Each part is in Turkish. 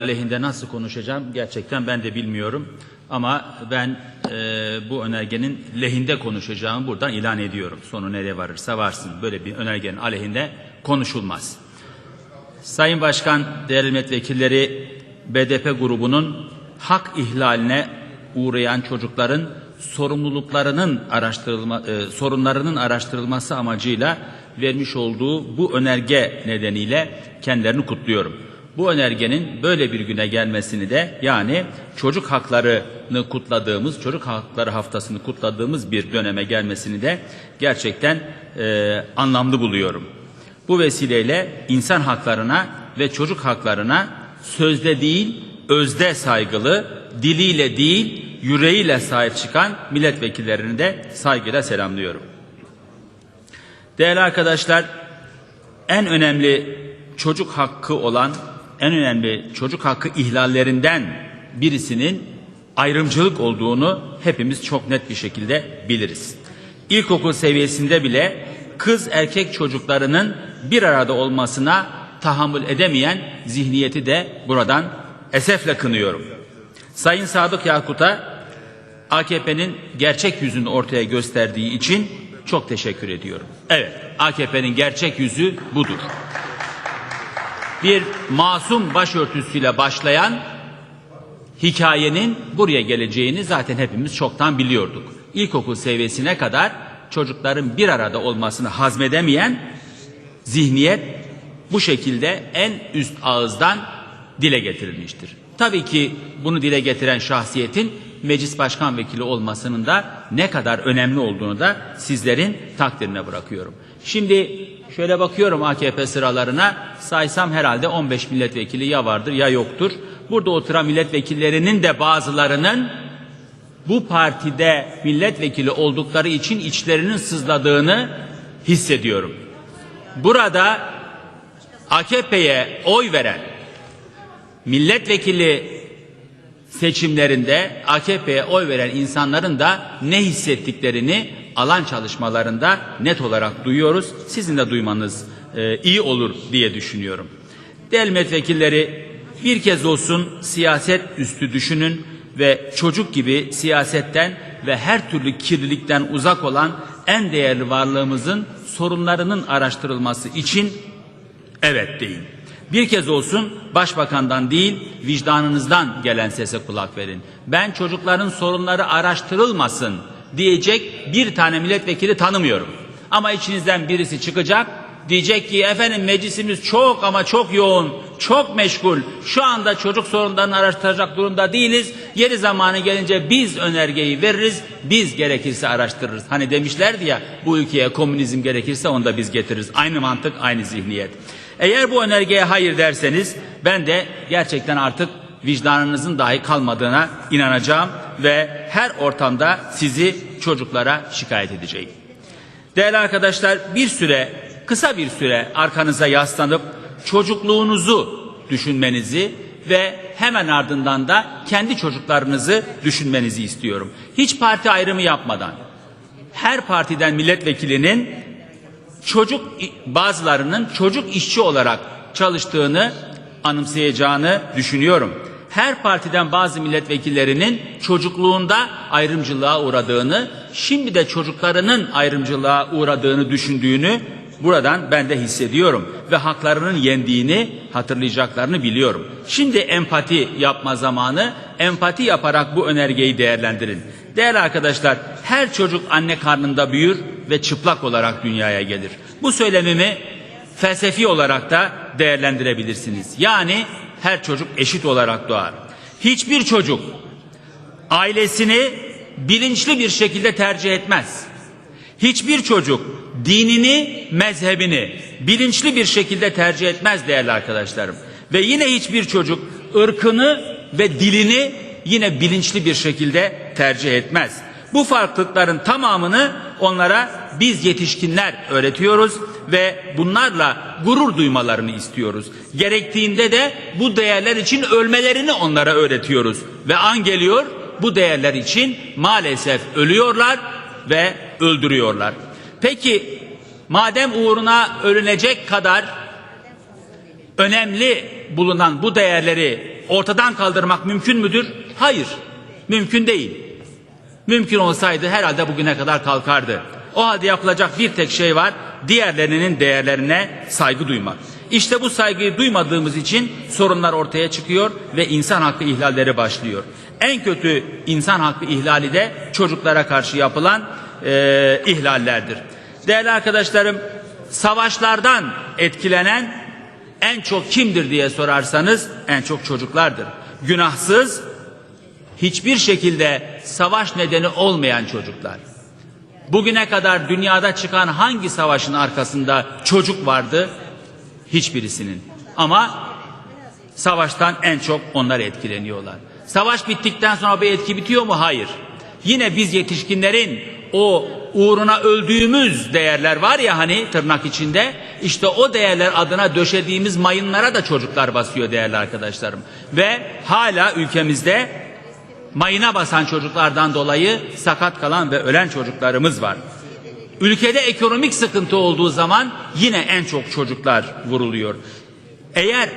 aleyhinde nasıl konuşacağım gerçekten ben de bilmiyorum. Ama ben e, bu önergenin lehinde konuşacağımı buradan ilan ediyorum. Sonu nereye varırsa varsın. Böyle bir önergenin aleyhinde konuşulmaz. Sayın Başkan, değerli milletvekilleri, BDP grubunun hak ihlaline uğrayan çocukların sorumluluklarının araştırılma e, sorunlarının araştırılması amacıyla vermiş olduğu bu önerge nedeniyle kendilerini kutluyorum. Bu önergenin böyle bir güne gelmesini de yani çocuk haklarını kutladığımız, çocuk hakları haftasını kutladığımız bir döneme gelmesini de gerçekten e, anlamlı buluyorum. Bu vesileyle insan haklarına ve çocuk haklarına sözde değil, özde saygılı, diliyle değil, yüreğiyle sahip çıkan milletvekillerini de saygıyla selamlıyorum. Değerli arkadaşlar, en önemli çocuk hakkı olan, en önemli çocuk hakkı ihlallerinden birisinin ayrımcılık olduğunu hepimiz çok net bir şekilde biliriz. İlkokul seviyesinde bile kız erkek çocuklarının bir arada olmasına tahammül edemeyen zihniyeti de buradan esefle kınıyorum. Sayın Sadık Yakut'a AKP'nin gerçek yüzünü ortaya gösterdiği için çok teşekkür ediyorum. Evet, AKP'nin gerçek yüzü budur. Bir masum başörtüsüyle başlayan hikayenin buraya geleceğini zaten hepimiz çoktan biliyorduk. İlkokul seviyesine kadar çocukların bir arada olmasını hazmedemeyen zihniyet bu şekilde en üst ağızdan dile getirilmiştir. Tabii ki bunu dile getiren şahsiyetin meclis başkan vekili olmasının da ne kadar önemli olduğunu da sizlerin takdirine bırakıyorum. Şimdi şöyle bakıyorum AKP sıralarına saysam herhalde 15 milletvekili ya vardır ya yoktur. Burada oturan milletvekillerinin de bazılarının bu partide milletvekili oldukları için içlerinin sızladığını hissediyorum. Burada AKP'ye oy veren milletvekili seçimlerinde AKP'ye oy veren insanların da ne hissettiklerini alan çalışmalarında net olarak duyuyoruz. Sizin de duymanız e, iyi olur diye düşünüyorum. Değerli milletvekilleri bir kez olsun siyaset üstü düşünün ve çocuk gibi siyasetten ve her türlü kirlilikten uzak olan en değerli varlığımızın sorunlarının araştırılması için evet deyin. Bir kez olsun başbakandan değil vicdanınızdan gelen sese kulak verin. Ben çocukların sorunları araştırılmasın diyecek bir tane milletvekili tanımıyorum. Ama içinizden birisi çıkacak diyecek ki efendim meclisimiz çok ama çok yoğun, çok meşgul. Şu anda çocuk sorunlarını araştıracak durumda değiliz. Yeri zamanı gelince biz önergeyi veririz, biz gerekirse araştırırız. Hani demişlerdi ya bu ülkeye komünizm gerekirse onu da biz getiririz. Aynı mantık, aynı zihniyet. Eğer bu önergeye hayır derseniz ben de gerçekten artık vicdanınızın dahi kalmadığına inanacağım ve her ortamda sizi çocuklara şikayet edeceğim. Değerli arkadaşlar bir süre kısa bir süre arkanıza yaslanıp çocukluğunuzu düşünmenizi ve hemen ardından da kendi çocuklarınızı düşünmenizi istiyorum. Hiç parti ayrımı yapmadan her partiden milletvekilinin çocuk bazılarının çocuk işçi olarak çalıştığını anımsayacağını düşünüyorum. Her partiden bazı milletvekillerinin çocukluğunda ayrımcılığa uğradığını, şimdi de çocuklarının ayrımcılığa uğradığını düşündüğünü buradan ben de hissediyorum ve haklarının yendiğini hatırlayacaklarını biliyorum. Şimdi empati yapma zamanı, empati yaparak bu önergeyi değerlendirin. Değerli arkadaşlar, her çocuk anne karnında büyür ve çıplak olarak dünyaya gelir. Bu söylemimi felsefi olarak da değerlendirebilirsiniz. Yani her çocuk eşit olarak doğar. Hiçbir çocuk ailesini bilinçli bir şekilde tercih etmez. Hiçbir çocuk dinini, mezhebini bilinçli bir şekilde tercih etmez değerli arkadaşlarım. Ve yine hiçbir çocuk ırkını ve dilini yine bilinçli bir şekilde tercih etmez. Bu farklılıkların tamamını onlara biz yetişkinler öğretiyoruz ve bunlarla gurur duymalarını istiyoruz. Gerektiğinde de bu değerler için ölmelerini onlara öğretiyoruz. Ve an geliyor bu değerler için maalesef ölüyorlar ve öldürüyorlar. Peki madem uğruna ölünecek kadar önemli bulunan bu değerleri ortadan kaldırmak mümkün müdür? Hayır. Mümkün değil. Mümkün olsaydı herhalde bugüne kadar kalkardı. O halde yapılacak bir tek şey var. Diğerlerinin değerlerine saygı duymak. İşte bu saygıyı duymadığımız için sorunlar ortaya çıkıyor ve insan hakkı ihlalleri başlıyor. En kötü insan hakkı ihlali de çocuklara karşı yapılan eee, ihlallerdir. Değerli arkadaşlarım, savaşlardan etkilenen en çok kimdir diye sorarsanız en çok çocuklardır. Günahsız, hiçbir şekilde savaş nedeni olmayan çocuklar. Bugüne kadar dünyada çıkan hangi savaşın arkasında çocuk vardı? Hiçbirisinin. Ama savaştan en çok onlar etkileniyorlar. Savaş bittikten sonra bir etki bitiyor mu? Hayır. Yine biz yetişkinlerin o uğruna öldüğümüz değerler var ya hani tırnak içinde işte o değerler adına döşediğimiz mayınlara da çocuklar basıyor değerli arkadaşlarım. Ve hala ülkemizde mayına basan çocuklardan dolayı sakat kalan ve ölen çocuklarımız var. Ülkede ekonomik sıkıntı olduğu zaman yine en çok çocuklar vuruluyor. Eğer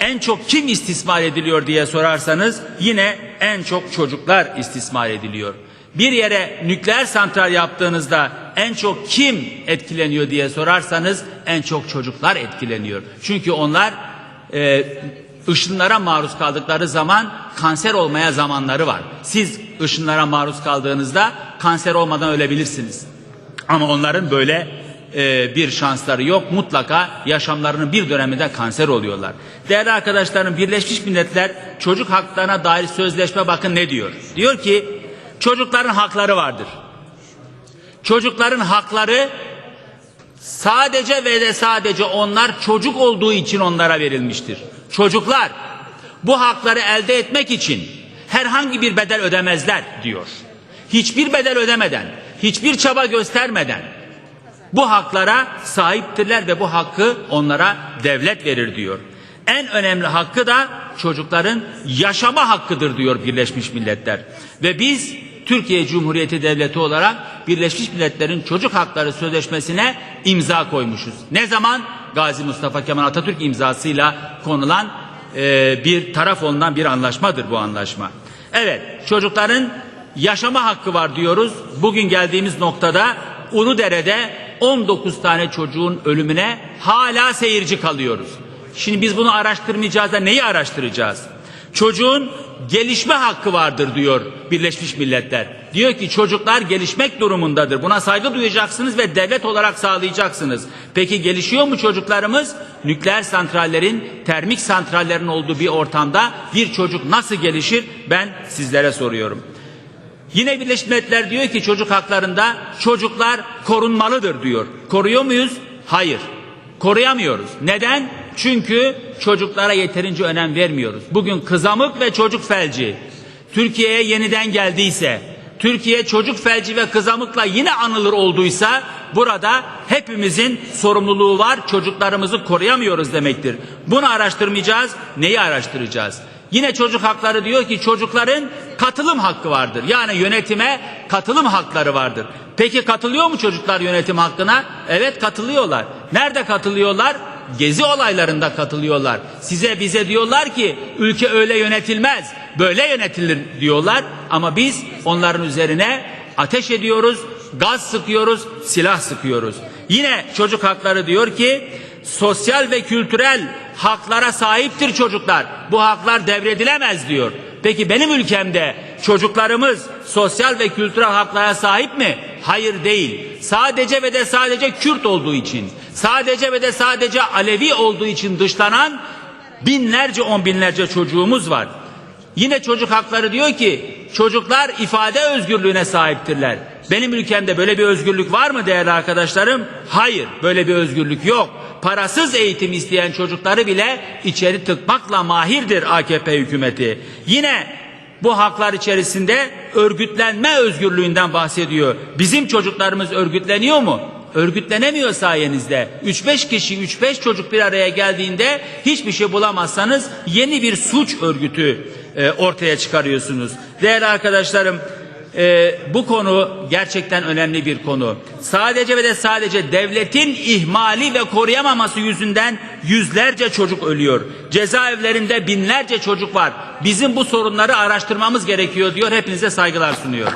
en çok kim istismar ediliyor diye sorarsanız yine en çok çocuklar istismar ediliyor. Bir yere nükleer santral yaptığınızda en çok kim etkileniyor diye sorarsanız en çok çocuklar etkileniyor. Çünkü onlar e, ışınlara maruz kaldıkları zaman kanser olmaya zamanları var. Siz ışınlara maruz kaldığınızda kanser olmadan ölebilirsiniz. Ama onların böyle e, bir şansları yok. Mutlaka yaşamlarının bir döneminde kanser oluyorlar. Değerli arkadaşlarım Birleşmiş Milletler çocuk haklarına dair sözleşme bakın ne diyor? Diyor ki çocukların hakları vardır. Çocukların hakları sadece ve de sadece onlar çocuk olduğu için onlara verilmiştir. Çocuklar bu hakları elde etmek için herhangi bir bedel ödemezler diyor. Hiçbir bedel ödemeden, hiçbir çaba göstermeden bu haklara sahiptirler ve bu hakkı onlara devlet verir diyor. En önemli hakkı da çocukların yaşama hakkıdır diyor Birleşmiş Milletler. Ve biz Türkiye Cumhuriyeti Devleti olarak Birleşmiş Milletler'in Çocuk Hakları Sözleşmesi'ne imza koymuşuz. Ne zaman? Gazi Mustafa Kemal Atatürk imzasıyla konulan e, bir taraf olunan bir anlaşmadır bu anlaşma. Evet, çocukların yaşama hakkı var diyoruz. Bugün geldiğimiz noktada Uludere'de 19 tane çocuğun ölümüne hala seyirci kalıyoruz. Şimdi biz bunu araştırmayacağız da neyi araştıracağız? Çocuğun gelişme hakkı vardır diyor Birleşmiş Milletler. Diyor ki çocuklar gelişmek durumundadır. Buna saygı duyacaksınız ve devlet olarak sağlayacaksınız. Peki gelişiyor mu çocuklarımız? Nükleer santrallerin, termik santrallerin olduğu bir ortamda bir çocuk nasıl gelişir? Ben sizlere soruyorum. Yine Birleşmiş Milletler diyor ki çocuk haklarında çocuklar korunmalıdır diyor. Koruyor muyuz? Hayır. Koruyamıyoruz. Neden? Çünkü çocuklara yeterince önem vermiyoruz. Bugün kızamık ve çocuk felci Türkiye'ye yeniden geldiyse, Türkiye çocuk felci ve kızamıkla yine anılır olduysa burada hepimizin sorumluluğu var. Çocuklarımızı koruyamıyoruz demektir. Bunu araştırmayacağız. Neyi araştıracağız? Yine çocuk hakları diyor ki çocukların katılım hakkı vardır. Yani yönetime katılım hakları vardır. Peki katılıyor mu çocuklar yönetim hakkına? Evet katılıyorlar. Nerede katılıyorlar? Gezi olaylarında katılıyorlar. Size bize diyorlar ki ülke öyle yönetilmez, böyle yönetilir diyorlar. Ama biz onların üzerine ateş ediyoruz, gaz sıkıyoruz, silah sıkıyoruz. Yine çocuk hakları diyor ki sosyal ve kültürel haklara sahiptir çocuklar. Bu haklar devredilemez diyor. Peki benim ülkemde çocuklarımız sosyal ve kültürel haklara sahip mi? Hayır değil. Sadece ve de sadece Kürt olduğu için, sadece ve de sadece Alevi olduğu için dışlanan binlerce on binlerce çocuğumuz var. Yine çocuk hakları diyor ki çocuklar ifade özgürlüğüne sahiptirler. Benim ülkemde böyle bir özgürlük var mı değerli arkadaşlarım? Hayır, böyle bir özgürlük yok. Parasız eğitim isteyen çocukları bile içeri tıkmakla mahirdir AKP hükümeti. Yine bu haklar içerisinde örgütlenme özgürlüğünden bahsediyor. Bizim çocuklarımız örgütleniyor mu? Örgütlenemiyor sayenizde. 3-5 kişi, 3-5 çocuk bir araya geldiğinde hiçbir şey bulamazsanız yeni bir suç örgütü e, ortaya çıkarıyorsunuz. Değerli arkadaşlarım, e, bu konu gerçekten önemli bir konu. Sadece ve de sadece devletin ihmali ve koruyamaması yüzünden yüzlerce çocuk ölüyor. Cezaevlerinde binlerce çocuk var. Bizim bu sorunları araştırmamız gerekiyor diyor. Hepinize saygılar sunuyor.